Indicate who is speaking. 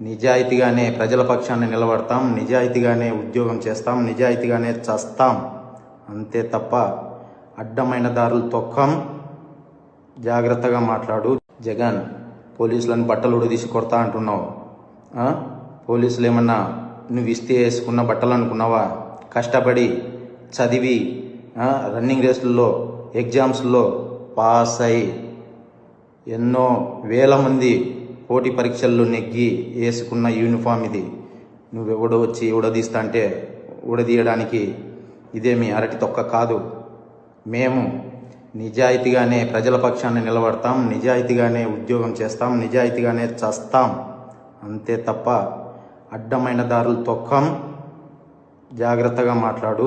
Speaker 1: నిజాయితీగానే ప్రజల పక్షాన్ని నిలబడతాం నిజాయితీగానే ఉద్యోగం చేస్తాం నిజాయితీగానే చస్తాం. అంతే తప్ప అడ్డమైన దారులు తొక్కం. జాగ్రత్తగా మాట్లాడు. జగన్ పోలీసులను బట్టలు ఉడదీసి కొడతా అంటున్నావు. పోలీసులు ఏమన్నా నువ్వు ఇస్తే వేసుకున్న బట్టలు అనుకున్నావా? కష్టపడి చదివి రన్నింగ్ రేసుల్లో ఎగ్జామ్స్లో పాస్ అయి ఎన్నో వేల మంది పోటీ పరీక్షల్లో నెగ్గి వేసుకున్న యూనిఫామ్ ఇది. నువ్వెవడో వచ్చి ఉడదీస్తా అంటే ఉడదీయడానికి ఇదేమి అరటి తొక్క కాదు. మేము నిజాయితీగానే ప్రజల పక్షాన్ని నిలబడతాం నిజాయితీగానే ఉద్యోగం చేస్తాం నిజాయితీగానే చస్తాం. అంతే తప్ప అడ్డమైన దారులు తొక్కం. జాగ్రత్తగా మాట్లాడు.